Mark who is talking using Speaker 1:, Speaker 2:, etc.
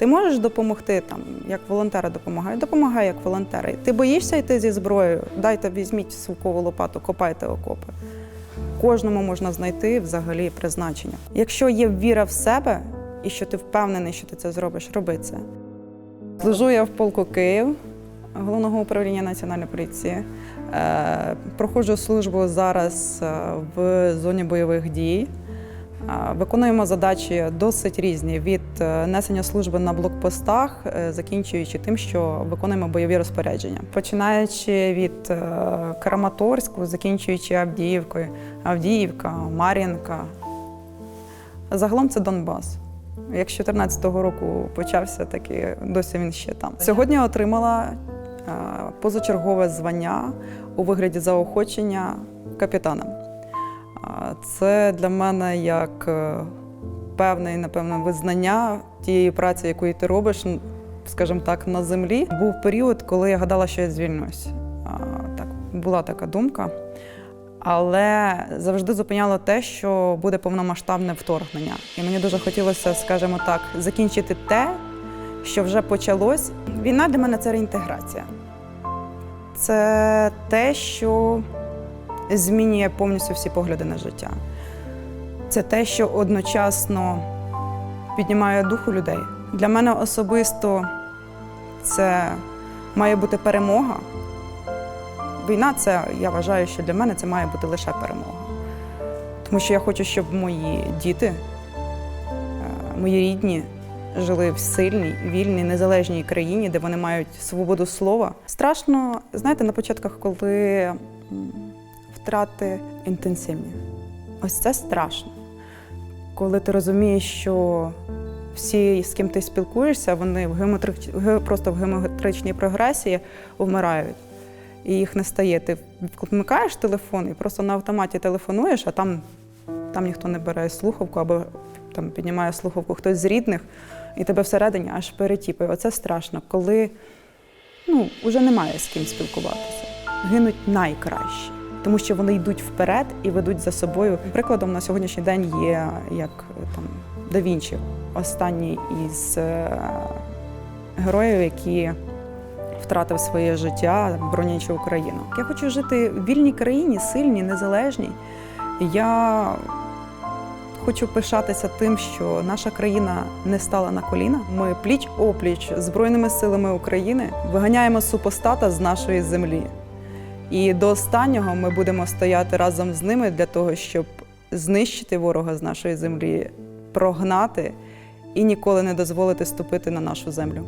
Speaker 1: Ти можеш допомогти там, як волонтери допомагають, допомагай як волонтери. Ти боїшся йти зі зброєю, дайте візьміть сувкову лопату, копайте окопи. Кожному можна знайти взагалі призначення. Якщо є віра в себе і що ти впевнений, що ти це зробиш, роби це. Служу я в полку Київ головного управління національної поліції. Е, проходжу службу зараз е, в зоні бойових дій. Виконуємо задачі досить різні від е, несення служби на блокпостах, е, закінчуючи тим, що виконуємо бойові розпорядження, починаючи від е, Краматорську, закінчуючи Авдіївкою, Авдіївка, Мар'їнка. Загалом це Донбас. Як з 2014 року почався, так і досі він ще там. Сьогодні я отримала позачергове звання у вигляді заохочення капітана. Це для мене як е, певне, напевно, визнання тієї праці, яку ти робиш, скажімо так, на землі. Був період, коли я гадала, що я звільнюсь. Так, була така думка. Але завжди зупиняло те, що буде повномасштабне вторгнення. І мені дуже хотілося, скажімо так, закінчити те, що вже почалось. Війна для мене це реінтеграція. Це те, що змінює повністю всі погляди на життя. Це те, що одночасно піднімає духу людей. Для мене особисто це має бути перемога. Війна це, я вважаю, що для мене це має бути лише перемога. Тому що я хочу, щоб мої діти, е, мої рідні жили в сильній, вільній, незалежній країні, де вони мають свободу слова. Страшно, знаєте, на початках, коли втрати інтенсивні. Ось це страшно. Коли ти розумієш, що всі, з ким ти спілкуєшся, вони в геометрич... просто в геометричній прогресії вмирають. І їх не стає. Ти вмикаєш телефон і просто на автоматі телефонуєш, а там, там ніхто не бере слухавку або там піднімає слухавку хтось з рідних, і тебе всередині аж перетіпає. Оце страшно, коли ну, вже немає з ким спілкуватися. Гинуть найкращі, тому що вони йдуть вперед і ведуть за собою. Прикладом на сьогоднішній день є як там Да останній із е, героїв, які втратив своє життя, бронячи Україну. Я хочу жити в вільній країні, сильній, незалежній. Я хочу пишатися тим, що наша країна не стала на коліна. Ми пліч опліч Збройними силами України виганяємо супостата з нашої землі. І до останнього ми будемо стояти разом з ними для того, щоб знищити ворога з нашої землі, прогнати і ніколи не дозволити ступити на нашу землю.